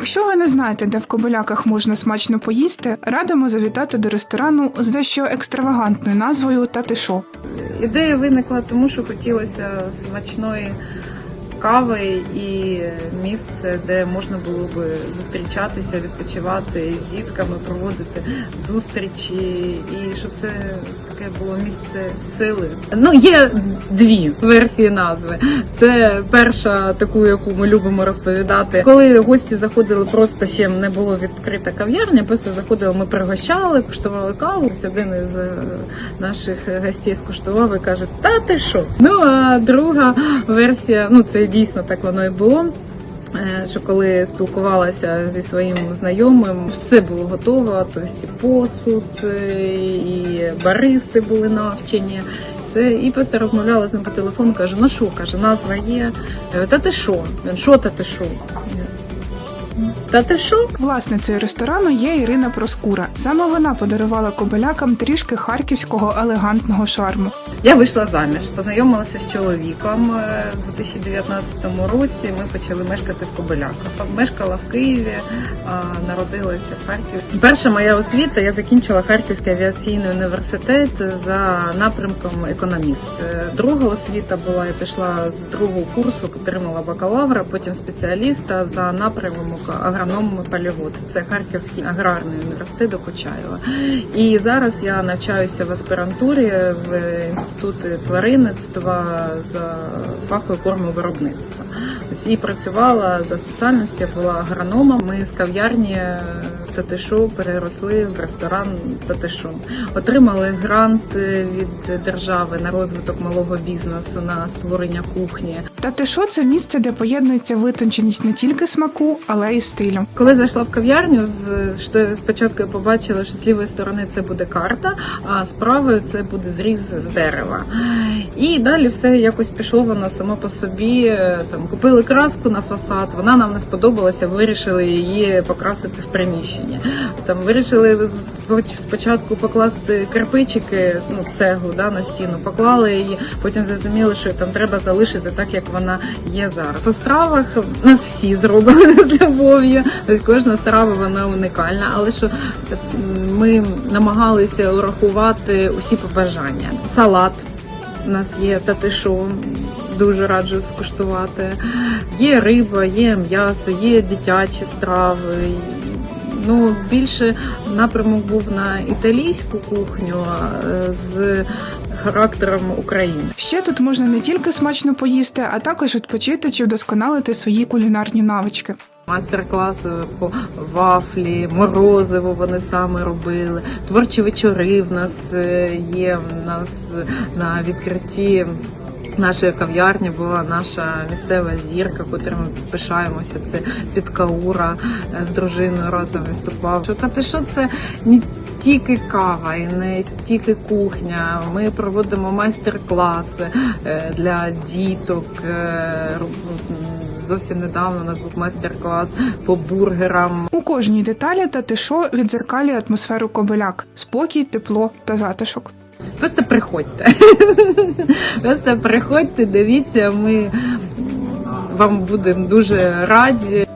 Якщо ви не знаєте, де в Кобиляках можна смачно поїсти, радимо завітати до ресторану з дещо екстравагантною назвою Татишо. Ідея виникла тому, що хотілося смачної кави і місце, де можна було би зустрічатися, відпочивати з дітками, проводити зустрічі, і щоб це таке було місце сили. Ну є дві версії назви. Це перша, таку, яку ми любимо розповідати. Коли гості заходили, просто ще не було відкрита кав'ярня, просто заходили, ми пригощали, куштували каву. Ось один із е, наших гостей скуштував і каже: Та ти що? Ну а друга версія, ну це дійсно так воно і було. Е, Що коли спілкувалася зі своїм знайомим, все було готово, тобто і посуд, е, і баристи були навчені. Це і просто розмовляла з ним по телефону. каже: ну що, каже, назва є. Та ти що? Він що та ти що? Та ти що? Власницею ресторану є Ірина Проскура. Саме вона подарувала кобилякам трішки харківського елегантного шарму. Я вийшла заміж, познайомилася з чоловіком е, у 2019 році. Ми почали мешкати в Кобиляках. Мешкала в Києві, народилася в Харкові. Перша моя освіта я закінчила Харківський авіаційний університет за напрямком економіст. Е, Друга освіта була, я пішла з другого курсу, отримала бакалавра, потім спеціаліста за напрямок агроном полігод. Це Харківський аграрний університет до Почаєва. І зараз я навчаюся в аспірантурі в інституті тваринництва за фахою кормовиробництва. І працювала за спеціальністю, я була агрономом. Ми з кав'ярні Татишу переросли в ресторан Татишу. Отримали грант від держави на розвиток малого бізнесу на створення кухні. Татишо це місце, де поєднується витонченість не тільки смаку, але й стилю. Коли зайшла в кав'ярню, з спочатку я побачила, що з лівої сторони це буде карта, а з правої це буде зріз з дерева. І далі все якось пішло воно само по собі. Там купили краску на фасад, вона нам не сподобалася, вирішили її покрасити в приміщенні. Там вирішили спочатку покласти кирпичики, ну цеглу да, на стіну, поклали її, потім зрозуміли, що там треба залишити так, як вона є зараз. По стравах нас всі зроблені з любов'ю. Тобто кожна страва вона унікальна, але що ми намагалися урахувати усі побажання. Салат у нас є татишо, дуже раджу скуштувати. Є риба, є м'ясо, є дитячі страви. Ну, більше напрямок був на італійську кухню з характером України. Ще тут можна не тільки смачно поїсти, а також відпочити чи вдосконалити свої кулінарні навички. Майстер-класи по вафлі, морозиво вони саме робили. Творчі вечори в нас е, є. В нас на відкритті нашої кав'ярні була наша місцева зірка, котрим ми пишаємося. Це Підкаура е, з дружиною разом виступав. Що та ти що це тільки кава і не тільки кухня. Ми проводимо майстер-класи е, для діток. е, Зовсім недавно у нас був майстер-клас по бургерам. У кожній деталі Татишо відзеркалює атмосферу кобиляк, спокій, тепло та затишок. Просто приходьте. Просто приходьте, дивіться, ми вам будемо дуже раді.